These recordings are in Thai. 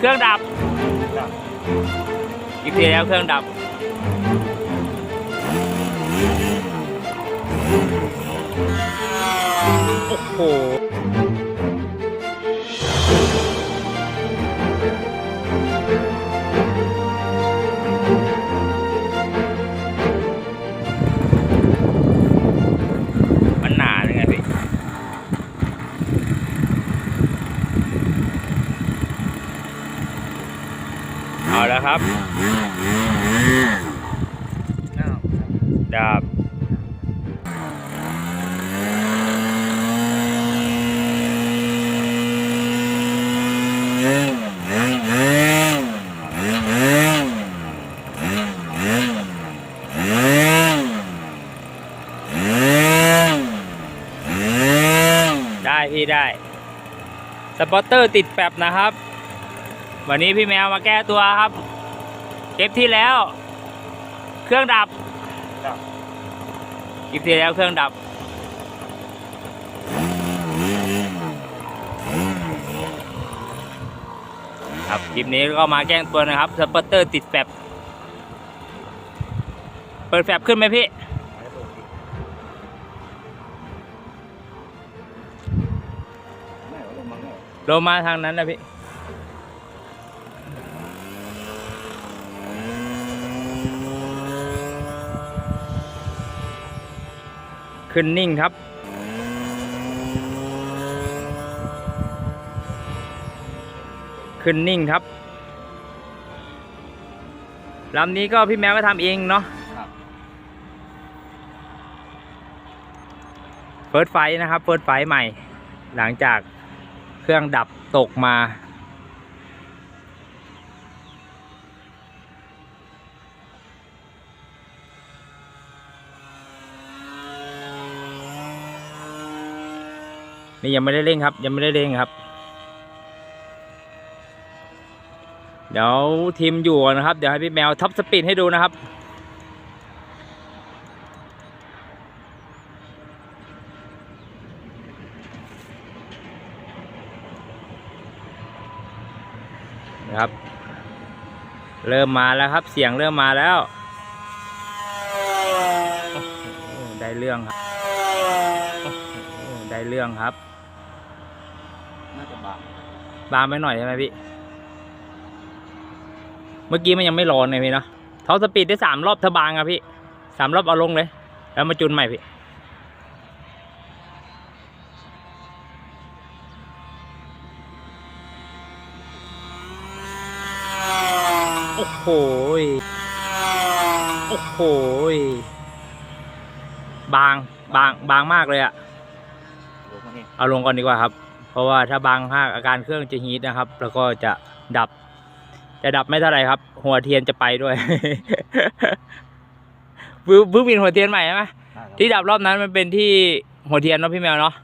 เครื่องดับ อีกทีแล้วเครื่องดับ โอ้โห แล้วครับอ้าวดับได้พี่ได้ สปอตเตอร์ติดแปบนะครับ วันนี้พี่แมวมาแก้ตัวครับเก็บที่แล้ว เครื่องดับดับคลิปที่แล้วเครื่องดับ ครับคลิปนี้ก็มาแกล้งตัวนะครับสปอตเตอร์ติดแฟบเปิดแฟบขึ้นไหมพี่ไม่ได้เปิดปิดไม่เอาลงมาไม่เอาลงมาทางนั้นนะพี่ ขึ้นนิ่งครับ ขึ้นนิ่งครับลำนี้ก็พี่แมวก็ทำเองเนาะครับเฟิร์สไฟนะครับเฟิร์สไฟใหม่ หลังจากเครื่องดับตกมา นี่ยังไม่ได้เร่งครับ ยังไม่ได้เร่งครับ เดี๋ยวทีมอยู่นะครับ เดี๋ยวให้พี่แมวท็อปสปีดให้ดูนะครับนะครับ เริ่มมาแล้วครับ เสียงเริ่มมาแล้ว ได้เรื่องครับ ได้เรื่องครับ น่าจะบางบางไปหน่อยใช่ไหมพี่ เมื่อกี้มันยังไม่ร้อนเลยพี่เนาะท็อปสปีดได้สามรอบถ้าบางอะพี่สามรอบเอาลงเลย แล้วมาจุนใหม่พี่โอ้โหยโอ้โหยบางบางบางมากเลยอะลงมานี่เอาลงก่อนดีกว่าครับ เพราะว่าถ้าบางมากอาการเครื่องจะฮีทนะครับ แล้วก็จะดับ จะดับไม่เท่าไหร่ครับ หัวเทียนจะไปด้วย เพิ่งเพิ่งเปลี่ยนหัวเทียนใหม่ใช่ไหมได้ครับที่ดับรอบนั้นมันเป็นที่หัวเทียนเนาะพี่แมวเนาะ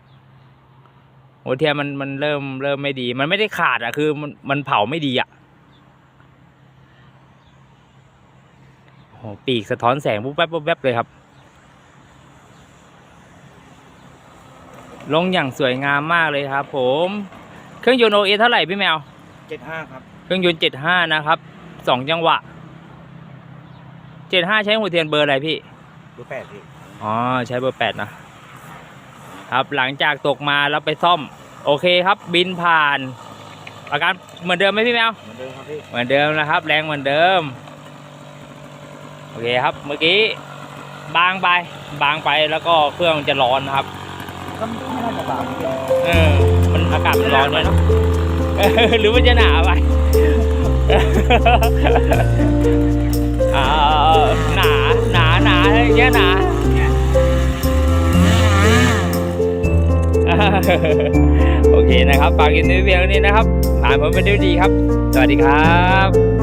หัวเทียนมันมันเริ่มเริ่มไม่ดี มันไม่ได้ขาดอะคือมันมันเผาไม่ดีอะโอ้โหปีกสะท้อนแสงปุ๊บแป๊บปุ๊บแป๊บเลยครับ ลงอย่างสวยงามมากเลยครับ ผม เครื่องยนต์โอเอเท่าไหร่พี่แมว เจ็ดห้าครับ เครื่องยนต์เจ็ดห้านะครับสองจังหวะเจ็ดห้าใช้หัวเทียนเบอร์อะไรพี่ดูแปดพี่อ๋อใช้เบอร์แปดนะครับหลังจากตกมาแล้วไปซ่อม โอเคครับบินผ่าน อาการเหมือนเดิมไหมพี่แมวเหมือนเดิมครับพี่เหมือนเดิมนะครับ แรงเหมือนเดิมโอเคครับเมื่อกี้บางไปบางไปแล้วก็เครื่องมันจะร้อนนะครับ ก็ไม่น่าจะบางพี่เออ มันอากาศมันร้อนด้วยเนอะเออหรือมันจะหนาไปอ่าหนาหนาหนาอย่างเงี้ยหนาโอเคนะครับฝากกินในเพียงนี้นะครับผ่านผมเป็นด้วยดีครับ สวัสดีครับ